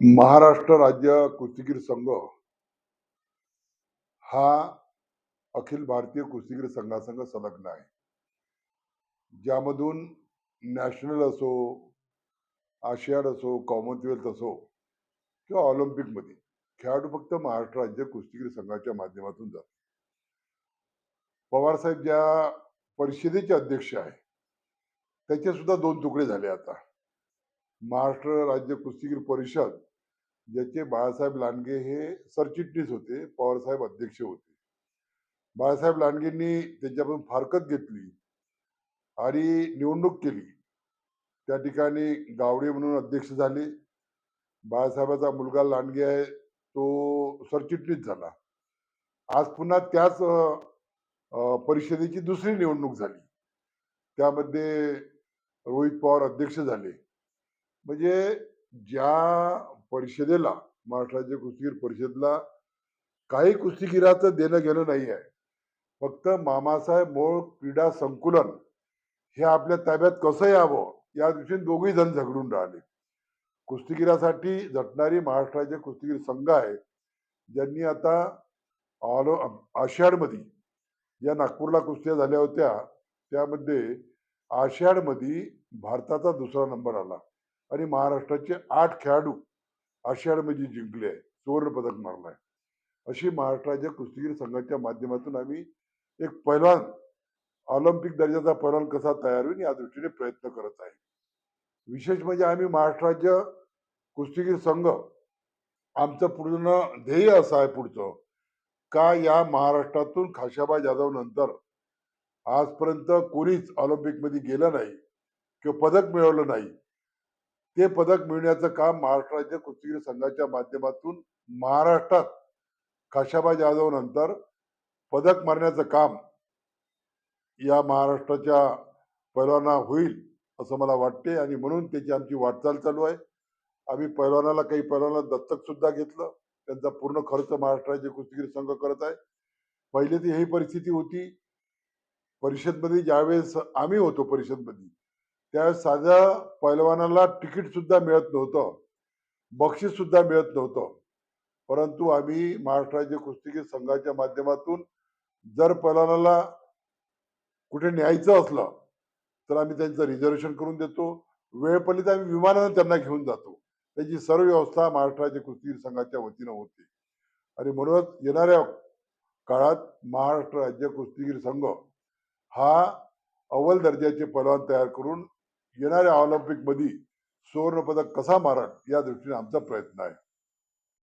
महाराष्ट्र राज्य कुस्तीगीर संघ हा अखिल भारतीय कुस्तीगीर संघासंघ संलग्न आहे. ज्यामधून नॅशनल असो आशियाड असो कॉमनवेल्थ असो किंवा ऑलिम्पिकमध्ये खेळाडू फक्त महाराष्ट्र राज्य कुस्तीगीर संघाच्या माध्यमातून जातात पवारसाहेब ज्या परिषदेचे अध्यक्ष आहे त्याचे सुद्धा दोन तुकडे झाले आता. महाराष्ट्र राज्य कुस्तीगीर परिषद ज्याचे बाळासाहेब लांडगे हे सरचिटणीस होते पवारसाहेब अध्यक्ष होते. बाळासाहेब लांडगेंनी त्यांच्यापासून फारकत घेतली आणि निवडणूक केली. त्या ठिकाणी गावडे म्हणून अध्यक्ष झाले. बाळासाहेबाचा मुलगा लांडगे आहे तो सरचिटणीस झाला. आज पुन्हा त्याच परिषदेची दुसरी निवडणूक झाली. त्यामध्ये रोहित पवार अध्यक्ष झाले. म्हणजे ज्या परिषदेला महाराष्ट्र राज्य कुस्तीगीर परिषदेला काही कुस्तीगिराचं देणं घेणं नाही आहे. फक्त मामासाहेब मोळ क्रीडा संकुलन हे आपल्या ताब्यात कसं यावं या दृष्टीने दोघेही जण झगडून राहिले. कुस्तीगिरासाठी झटणारी महाराष्ट्र राज्य कुस्तीगीर संघ आहे. ज्यांनी आता ऑलो आषाढमध्ये ज्या नागपूरला कुस्त्या झाल्या होत्या त्यामध्ये आषाढमध्ये भारताचा दुसरा नंबर आला. आणि महाराष्ट्राचे आठ खेळाडू आशियाडमध्ये जिंकले आहे सुवर्ण पदक मारलाय अशी महाराष्ट्राच्या कुस्तीगीर संघाच्या माध्यमातून आम्ही एक पहिला ऑलिम्पिक दर्जाचा पहिला कसा तयार होईल या दृष्टीने प्रयत्न करत आहे. विशेष म्हणजे आम्ही महाराष्ट्र राज्य कुस्तीगीर संघ आमचं पूर्ण ध्येय असं आहे पुढचं. का या महाराष्ट्रातून खाशाबा जाधव नंतर आजपर्यंत कोणीच ऑलिम्पिकमध्ये गेलं नाही किंवा पदक मिळवलं नाही. ते पदक मिळण्याचं काम महाराष्ट्र राज्य कुस्तीगीर संघाच्या माध्यमातून महाराष्ट्रात खाशाबा जाधव नंतर पदक मारण्याचं काम या महाराष्ट्राच्या पैलवाना होईल असं मला वाटते आणि म्हणून त्याची आमची वाटचाल चालू आहे. आम्ही पैलवानाला काही पैलवानाला दत्तक सुद्धा घेतलं. त्यांचा पूर्ण खर्च महाराष्ट्र राज्य कुस्तीगीर संघ करत आहे. पहिले ती ही परिस्थिती होती. परिषदमध्ये ज्यावेळेस आम्ही होतो परिषदमध्ये त्यावेळेस साध्या पैलवानाला तिकीट सुद्धा मिळत नव्हतं. बक्षीस सुद्धा मिळत नव्हतं. परंतु आम्ही महाराष्ट्र राज्य कुस्तीगीर संघाच्या माध्यमातून जर पैलवानाला कुठे न्यायचं असलं तर आम्ही त्यांचं रिझर्वेशन करून देतो. वेळ पडली तर आम्ही विमानानं त्यांना घेऊन जातो. त्याची सर्व व्यवस्था महाराष्ट्र राज्य कुस्तीगीर संघाच्या वतीनं होते. आणि म्हणूनच येणाऱ्या काळात महाराष्ट्र राज्य कुस्तीगीर संघ हा अव्वल दर्जाचे पैलवान तयार करून येणाऱ्या ऑलिम्पिकमध्ये सुवर्णपदक कसा मारण या दृष्टीने आमचा प्रयत्न आहे.